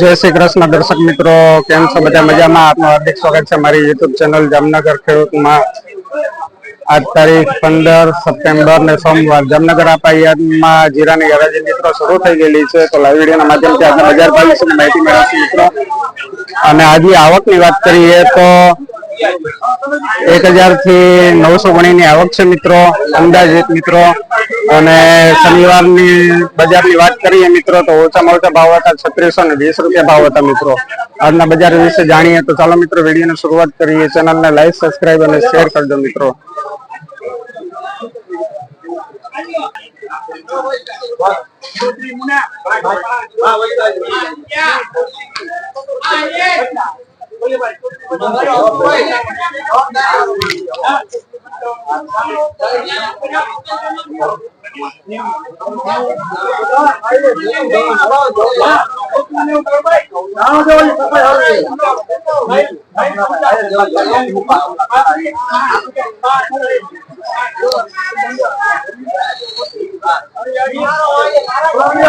જય શ્રી કૃષ્ણ દર્શક મિત્રો, કેમ છો? બધા મજામાં? આપનું હાર્દિક સ્વાગત છે મારી યુટ્યુબ ચેનલ જામનગર ખેડૂતમાં. આજ તારીખ પંદર સપ્ટેમ્બર ને સોમવાર. જામનગર આપાયામાં જીરાની હરાજી મિત્રો શરૂ થઈ ગયેલી છે. તો લાઈવ વિડીયોના માધ્યમથી આપણે બજાર ભાવ વિશે માહિતી મેળવશું મિત્રો. અને આજની આવકની વાત કરીએ તો એક હજારથી નવસો ગણીની આવક છે મિત્રો. અંદાજિત મિત્રો. અને શનિવારની બજારની વાત કરીએ મિત્રો, તો ઓછામાં ઓછા ભાવ હતા છત્રીસો ને વીસ રૂપિયા ભાવ હતા મિત્રો. આજના બજાર વિશે જાણીએ તો ચાલો મિત્રો, વિડીયોની શરૂઆત કરીએ. ચેનલને લાઈક સબસ્ક્રાઇબ અને શેર કરજો મિત્રો.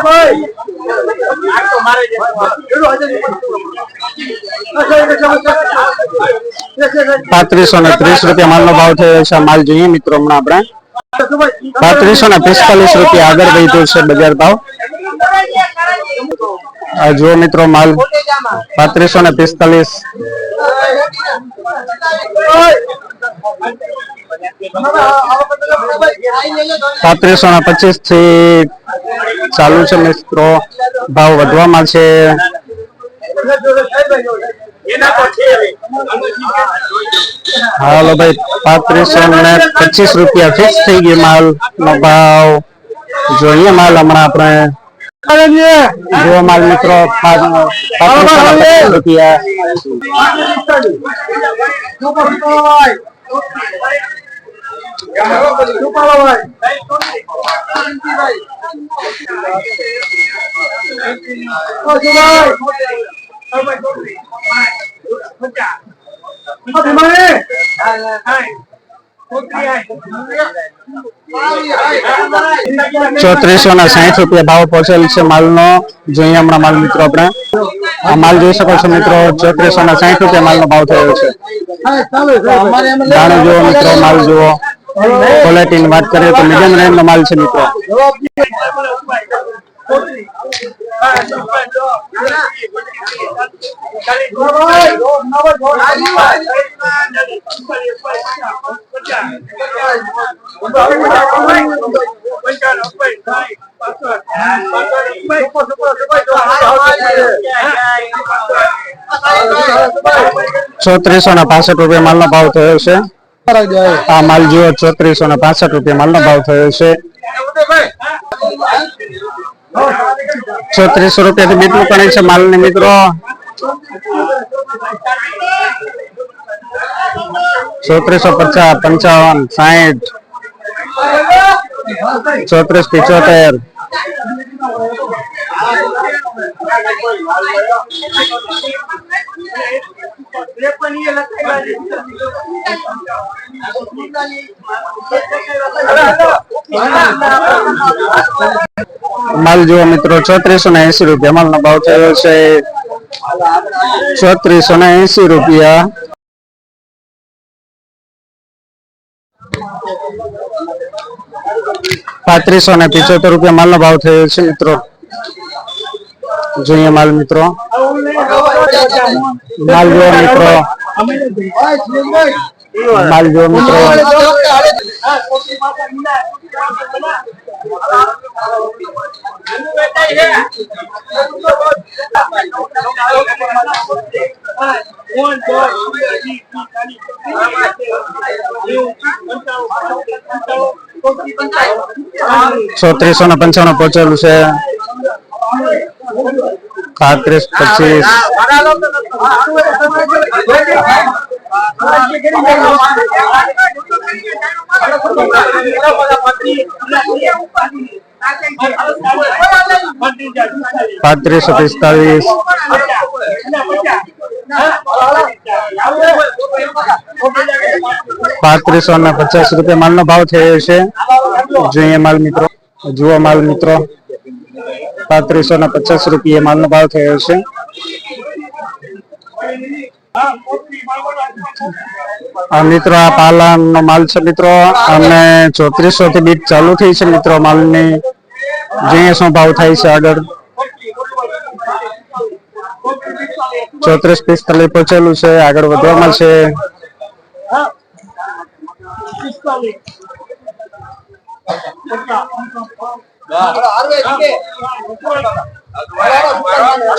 ભાઈ તમારે પાંત્રીસો ને ત્રીસ રૂપિયા માલનો ભાવ થયો છે માલ જોઈએ મિત્રો હમણાં આપણે. પાંત્રીસો ને પિસ્તાલીસ રૂપિયા આગળ વધ્યો છે બજાર ભાવ. જુઓ મિત્રો માલ. પાંત્રીસો ને પિસ્તાલીસ. પાંત્રીસો ને પચીસથી ચાલુ છે મિત્રો. ભાવ વધવામાં છે. હાલો ભાઈ, પાંત્રીસો ને પચીસ રૂપિયા ફિક્સ થઈ ગઈ માલ. નો ભાવ જોઈએ માલ હમણાં આપણે. જો માલ મિત્રો પાંત્રીસો ને પચીસ રૂપિયા. ચોત્રીસો ને સાહીઠ રૂપિયા ભાવ પહોંચેલ છે માલનો. જોઈએ હમણાં માલ મિત્રો આપણે આ માલ જોઈ શકો છો મિત્રો ચોત્રીસો ને સાહીઠ રૂપિયા માલનો ભાવ થયો છે. દાણો જુઓ મિત્રો, માલ જુઓ. ક્વોલિટી ની વાત કરીએ તો મીડિયમ રેન્જ નો માલ છે મિત્રો. ચોત્રીસો ને પાસઠ રૂપિયા માલનો ભાવ થયો છે. આ માલ જુઓ ચોત્રીસો ને પાસઠ રૂપિયા માલનો ભાવ થયો છે. ચોત્રીસો રૂપિયા થી બીટલું પણ છે માલ ને મિત્રો. ચોત્રીસો પચાસ, પંચાવન, સાહીઠ. ચોત્રીસ પિચોતેર. માલ જુઓ મિત્રો ચોત્રીસો ને એસી રૂપિયા. માલનો ભાવ થયો છે ચોત્રીસો ને એસી રૂપિયા. પાંત્રીસો ને પિચોતેર રૂપિયા માલનો ભાવ થયો છે મિત્રો. જોઈએ માલ મિત્રો. માલ જુઓ મિત્રો. માલ જુઓ મિત્રો. ચોત્રીસો ને પંચાણું પહોંચેલું છે. પાંત્રીસ પચીસ. પાંત્રીસો, પિસ્તાલીસ. પાંત્રીસો ને પચાસ રૂપિયા માલનો ભાવ થયો છે. જોઈએ માલ મિત્રો, જુઓ માલ મિત્રો. પાંત્રીસો ને પચાસ રૂપિયા માલનો ભાવ થયો છે. મિત્રો, આ પાલનનો માલ છે મિત્રો. અને ચોત્રીસો થી બીટ ચાલુ થઈ છે મિત્રો માલની. ની શું ભાવ થાય છે આગળ? ચોત્રીસ પિસ્તાલીસ પહોંચેલું છે. આગળ વધવામાં છે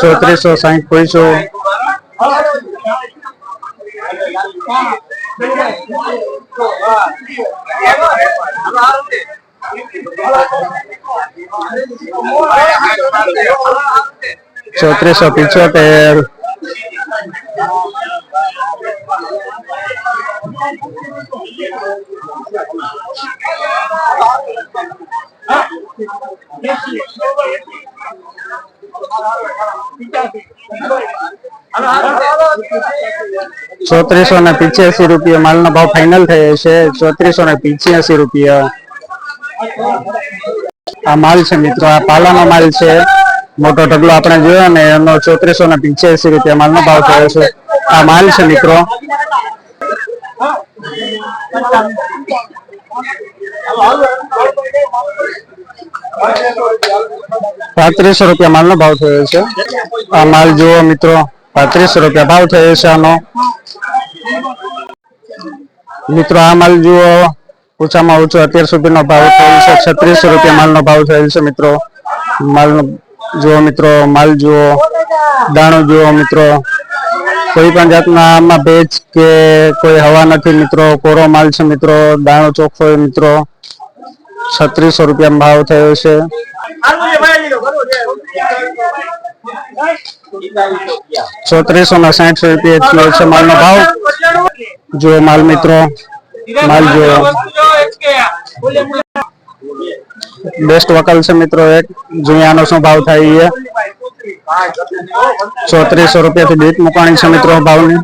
ચોત્રીસો સાહીઠ પહોંચ્યો ચોત્રીસો પિચોતેર ચોત્રીસો ને પિચ્યાસી રૂપિયા માલનો ભાવ ફાઇનલ થયો છે. ચોત્રીસો ને પિચ્યાસી રૂપિયા આ માલ છે મિત્રો, આ પાલાનો માલ છે. મોટો ઢગલો આપણે જોયો ને, એનો ચોત્રીસો ને પિચ્યાસી રૂપિયા માલનો ભાવ થયો છે. આ માલ છે મિત્રો. પાંત્રીસો રૂપિયા માલનો ભાવ થયો છે. આ માલ જુઓ મિત્રો, પાંત્રીસો રૂપિયા ભાવ થયો છે આનો. મિત્રો, આ માલ જુઓ. ઓછામાં ઓછો અત્યાર સુધીનો ભાવ થયેલ છે. છત્રીસો રૂપિયા માલનો ભાવ થયેલ છે, મિત્રો. માલનો, જુઓ મિત્રો, માલ જુઓ. દાણો જુઓ, મિત્રો. કોઈ પણ જાતના આમાં ભેજ કે કોઈ હવા નથી, મિત્રો. કોરો માલ છે, મિત્રો. દાણો ચોખ્ખો મિત્રો. છત્રીસો રૂપિયા ભાવ થયો છે. ચોત્રીસો ના સાઠ રૂપિયા થયો છે માલનો ભાવ. જુઓ માલ મિત્રો, માલ જો. બેસ્ટ વકલ છે મિત્રો એક. જુનિયાનો શું ભાવ થાય છે ચોત્રીસો રૂપિયા થી બીટ મુકાણી છે મિત્રો ભાવની.